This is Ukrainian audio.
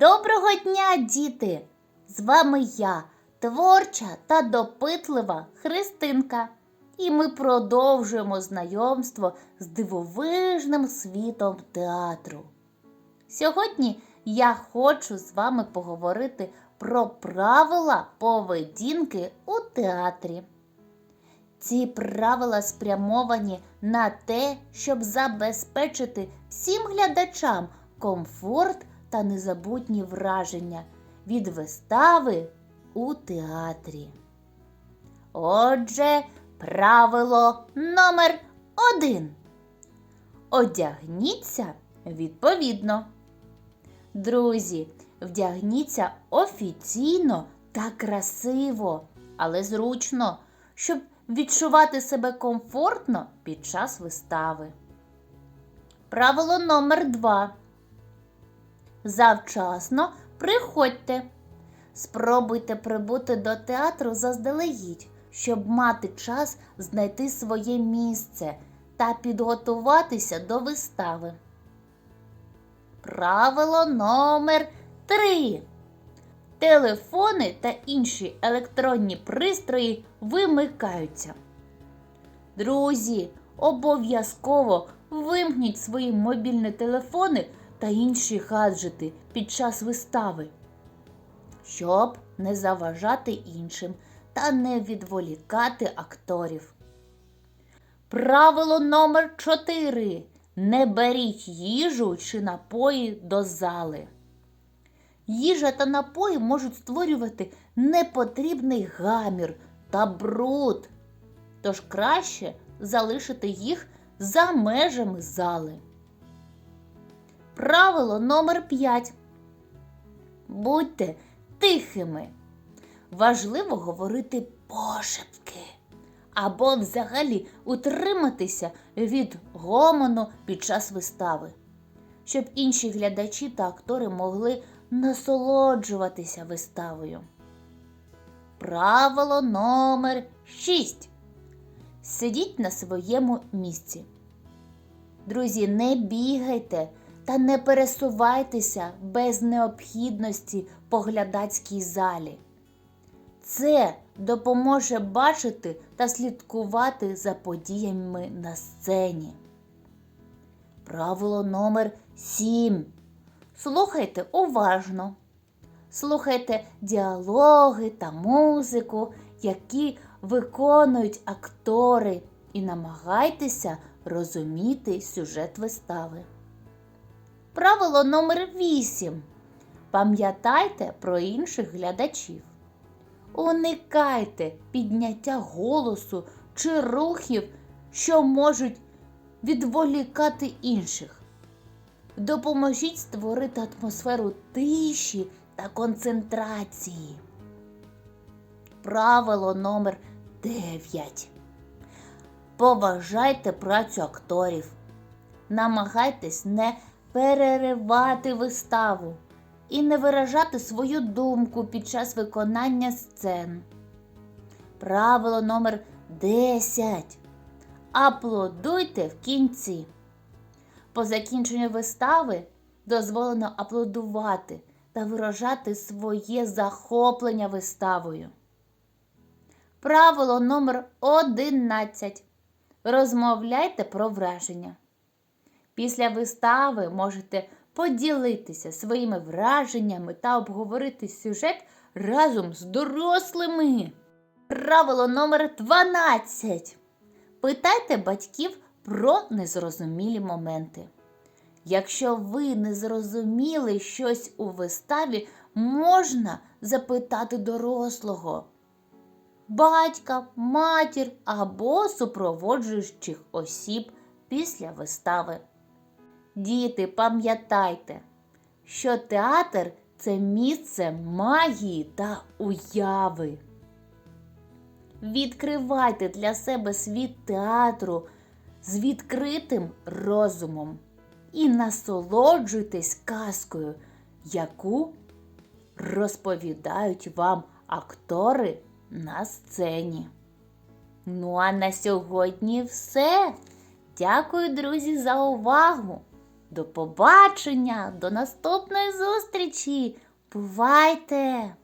Доброго дня, діти! З вами я, творча та допитлива Христинка. І ми продовжуємо знайомство з дивовижним світом театру. Сьогодні я хочу з вами поговорити про правила поведінки у театрі. Ці правила спрямовані на те, щоб забезпечити всім глядачам комфорт та незабутні враження від вистави у театрі. Отже, правило номер один. Одягніться відповідно. Друзі, вдягніться офіційно та красиво, але зручно, щоб відчувати себе комфортно під час вистави. Правило номер два. Завчасно приходьте. Спробуйте прибути до театру заздалегідь, щоб мати час знайти своє місце та підготуватися до вистави. Правило номер 3. Телефони та інші електронні пристрої вимикаються. Друзі, обов'язково вимкніть свої мобільні телефони та інші гаджети під час вистави, щоб не заважати іншим та не відволікати акторів. Правило номер 4. Не беріть їжу чи напої до зали. Їжа та напої можуть створювати непотрібний гамір та бруд, тож краще залишити їх за межами зали. Правило номер 5. Будьте тихими. Важливо говорити пошепки або взагалі утриматися від гомону під час вистави, щоб інші глядачі та актори могли насолоджуватися виставою. Правило номер 6. Сидіть на своєму місці. Друзі, не бігайте та не пересувайтеся без необхідності по глядацькій залі. Це допоможе бачити та слідкувати за подіями на сцені. Правило номер 7. Слухайте уважно. Слухайте діалоги та музику, які виконують актори, і намагайтеся розуміти сюжет вистави. Правило номер 8. Пам'ятайте про інших глядачів. Уникайте підняття голосу чи рухів, що можуть відволікати інших. Допоможіть створити атмосферу тиші та концентрації. Правило номер 9. Поважайте працю акторів. Намагайтесь не переривати виставу і не виражати свою думку під час виконання сцен. Правило номер 10. Аплодуйте в кінці. По закінченню вистави дозволено аплодувати та виражати своє захоплення виставою. Правило номер 11. Розмовляйте про враження. Після вистави можете поділитися своїми враженнями та обговорити сюжет разом з дорослими. Правило номер 12. Питайте батьків про незрозумілі моменти. Якщо ви не зрозуміли щось у виставі, можна запитати дорослого, батька, матір або супроводжуючих осіб після вистави. Діти, пам'ятайте, що театр це місце магії та уяви. Відкривайте для себе світ театру з відкритим розумом і насолоджуйтесь казкою, яку розповідають вам актори на сцені. Ну а на сьогодні все. Дякую, друзі, за увагу! До побачення, до наступної зустрічі. Бувайте!